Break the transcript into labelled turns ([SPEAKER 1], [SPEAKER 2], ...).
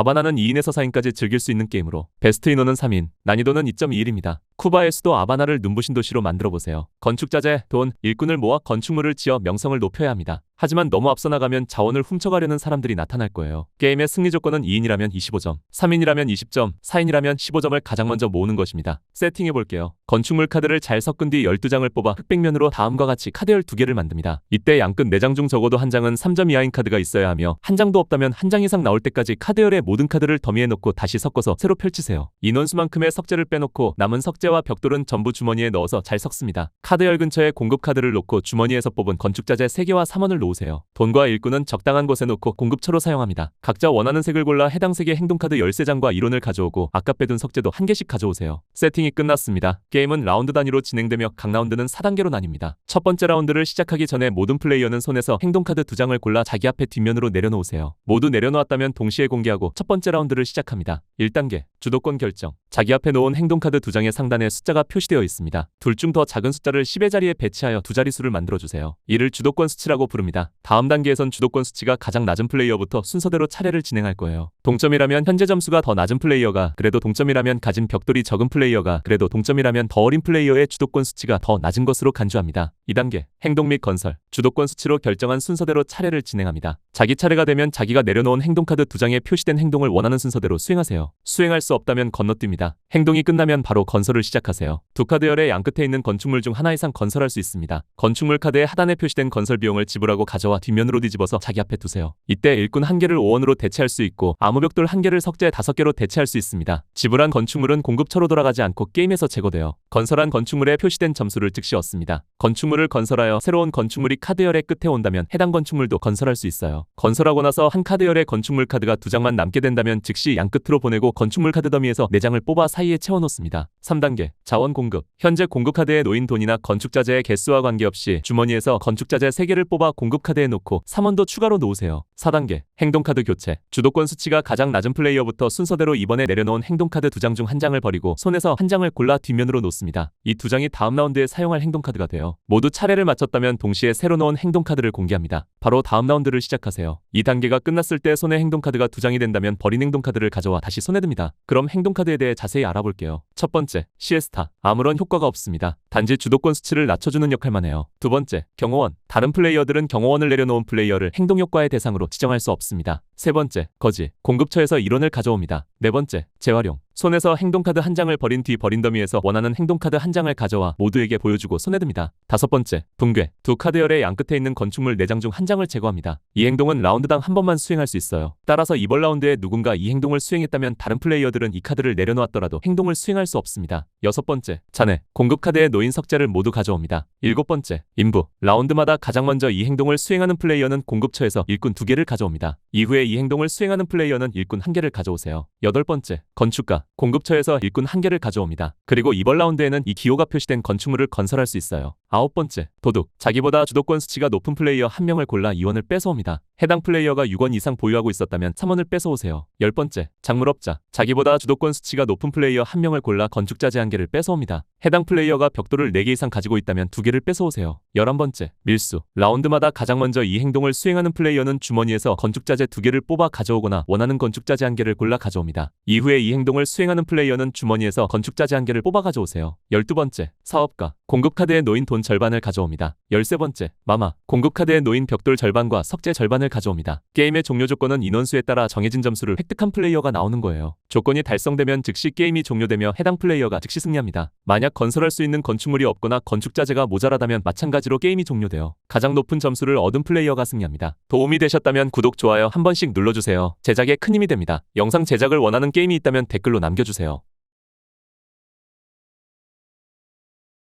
[SPEAKER 1] 아바나는 2인에서 4인까지 즐길 수 있는 게임으로 베스트 인원은 3인, 난이도는 2.21입니다. 쿠바의 수도 아바나를 눈부신 도시로 만들어 보세요. 건축자재, 돈, 일꾼을 모아 건축물을 지어 명성을 높여야 합니다. 하지만 너무 앞서 나가면 자원을 훔쳐가려는 사람들이 나타날 거예요. 게임의 승리 조건은 2인이라면 25점, 3인이라면 20점, 4인이라면 15점을 가장 먼저 모으는 것입니다. 세팅해 볼게요. 건축물 카드를 잘 섞은 뒤 12장을 뽑아 흑백면으로 다음과 같이 카드 12개를 만듭니다. 이때 양끝 4장 중 적어도 한 장은 3점 이하인 카드가 있어야 하며 한 장도 없다면 한 장 이상 나올 때까지 카드열의 모든 카드를 더미에 넣고 다시 섞어서 새로 펼치세요. 인원수만큼의 석재를 빼놓고 남은 석재와 벽돌은 전부 주머니에 넣어서 잘 섞습니다. 카드열 근처에 공급 카드를 놓고 주머니에서 뽑은 건축자재 3개와 3원을 놓 으세요. 돈과 일꾼은 적당한 곳에 놓고 공급처로 사용합니다. 각자 원하는 색을 골라 해당 색의 행동카드 13장과 이론을 가져오고 아까 빼둔 석재도 한 개씩 가져오세요. 세팅이 끝났습니다. 게임은 라운드 단위로 진행되며 각 라운드는 4단계로 나뉩니다. 첫 번째 라운드를 시작하기 전에 모든 플레이어는 손에서 행동카드 2장을 골라 자기 앞에 뒷면으로 내려놓으세요. 모두 내려놓았다면 동시에 공개하고 첫 번째 라운드를 시작합니다. 1단계 주도권 결정 자기 앞에 놓은 행동카드 2장의 상단에 숫자가 표시되어 있습니다. 둘 중 더 작은 숫자를 10의 자리에 배치하여 두 자릿수를 만들어주세요. 이를 주도권 수치라고 부릅니다. 다음 단계에선 주도권 수치가 가장 낮은 플레이어부터 순서대로 차례를 진행할 거예요. 동점이라면 현재 점수가 더 낮은 플레이어가 그래도 동점이라면 가진 벽돌이 적은 플레이어가 그래도 동점이라면 더 어린 플레이어의 주도권 수치가 더 낮은 것으로 간주합니다. 2단계 행동 및 건설 주도권 수치로 결정한 순서대로 차례를 진행합니다. 자기 차례가 되면 자기가 내려놓은 행동카드 두 장에 표시된 행동을 원하는 순서대로 수행하세요. 수행할 수 없다면 건너뜁니다. 행동이 끝나면 바로 건설을 시작하세요. 두 카드열의 양끝에 있는 건축물 중 하나 이상 건설할 수 있습니다. 건축물 카드의 하단에 표시된 건설 비용을 지불하고 가져와 뒷면으로 뒤집어서 자기 앞에 두세요. 이때 일꾼 한 개를 5원으로 대체할 수 있고 암호벽돌 한 개를 석재 다섯 개로 대체할 수 있습니다. 지불한 건축물은 공급처로 돌아가지 않고 게임에서 제거돼요. 건설한 건축물에 표시된 점수를 즉시 얻습니다. 건축물을 건설하여 새로운 건축물이 카드열의 끝에 온다면 해당 건축물도 건설할 수 있어요. 건설하고 나서 한 카드열의 건축물 카드가 두 장만 남게 된다면 즉시 양 끝으로 보내고 건축물 카드 더미에서 4장을 뽑아 사이에 채워놓습니다. 3단계 자원 공급 현재 공급 카드에 놓인 돈이나 건축자재의 개수와 관계없이 주머니에서 건축자재 3개를 뽑아 공급 카드에 놓고 3원도 추가로 놓으세요. 4단계 행동카드 교체 주도권 수치가 가장 낮은 플레이어부터 순서대로 이번에 내려놓은 행동카드 두 장 중 한 장을 버리고 손에서 한 장을 골라 뒷면으로 놓습니다. 이 두 장이 다음 라운드에 사용할 행동카드가 돼요. 모두 차례를 마쳤다면 동시에 새로 넣은 행동카드를 공개합니다. 바로 다음 라운드를 시작하세요. 이 단계가 끝났을 때 손에 행동카드가 두 장이 된다면 버린 행동카드를 가져와 다시 손에 듭니다. 그럼 행동카드에 대해 자세히 알아볼게요. 첫 번째, 시에스타. 아무런 효과가 없습니다. 단지 주도권 수치를 낮춰주는 역할만 해요. 두 번째, 경호원. 다른 플레이어들은 경호원을 내려놓은 플레이어를 행동 효과의 대상으로 지정할 수 없습니다. 세 번째, 거지. 공급처에서 이론을 가져옵니다. 네 번째, 재활용. 손에서 행동카드 한 장을 버린 뒤 버린 더미에서 원하는 행동카드 한 장을 가져와 모두에게 보여주고 손에 듭니다. 다섯 번째, 붕괴. 두 카드열의 양끝에 있는 건축물 4장 중 한 장을 제거합니다. 이 행동은 라운드당 한 번만 수행할 수 있어요. 따라서 이번 라운드에 누군가 이 행동을 수행했다면 다른 플레이어들은 이 카드를 내려놓았더라도 행동을 수행할 수 없습니다. 여섯 번째, 잔해. 공급 카드에 놓인 석재를 모두 가져옵니다. 일곱 번째, 인부. 라운드마다 가장 먼저 이 행동을 수행하는 플레이어는 공급처에서 일꾼 두 개를 가져옵니다. 이후에 이 행동을 수행하는 플레이어는 일꾼 한 개를 가져오세요. 여덟 번째, 건축가. 공급처에서 일꾼 한 개를 가져옵니다. 그리고 이번 라운드에는 이 기호가 표시된 건축물을 건설할 수 있어요. 아홉 번째, 도둑. 자기보다 주도권 수치가 높은 플레이어 한 명을 골라 2원을 뺏어옵니다. 해당 플레이어가 6원 이상 보유하고 있었다면 3원을 뺏어오세요. 열 번째, 작물업자. 자기보다 주도권 수치가 높은 플레이어 한 명을 골라 건축자재 한 개를 뺏어옵니다. 해당 플레이어가 벽돌을 4개 이상 가지고 있다면 2개를 뺏어오세요. 열한 번째, 밀수. 라운드마다 가장 먼저 이 행동을 수행하는 플레이어는 주머니에서 건축자재 2개를 뽑아 가져오거나 원하는 건축자재 한 개를 골라 가져옵니다. 이후에 이 행동을 수행하는 플레이어는 주머니에서 건축자재 한 개를 뽑아 가져오세요. 열두 번째, 사업가. 공급 카드에 놓인 돈 절반을 가져옵니다. 열세 번째, 마마. 공급 카드에 놓인 벽돌 절반과 석재 절반을 가져옵니다. 게임의 종료 조건은 인원수에 따라 정해진 점수를 획득한 플레이어가 나오는 거예요. 조건이 달성되면 즉시 게임이 종료되며 해당 플레이어가 즉시 승리합니다. 만약 건설할 수 있는 건축물이 없거나 건축자재가 모자라다면 마찬가지로 게임이 종료돼요. 가장 높은 점수를 얻은 플레이어가 승리합니다. 도움이 되셨다면 구독, 좋아요 한 번씩 눌러주세요. 제작에 큰 힘이 됩니다. 영상 제작을 원하는 게임이 있다면 댓글로 남겨주세요.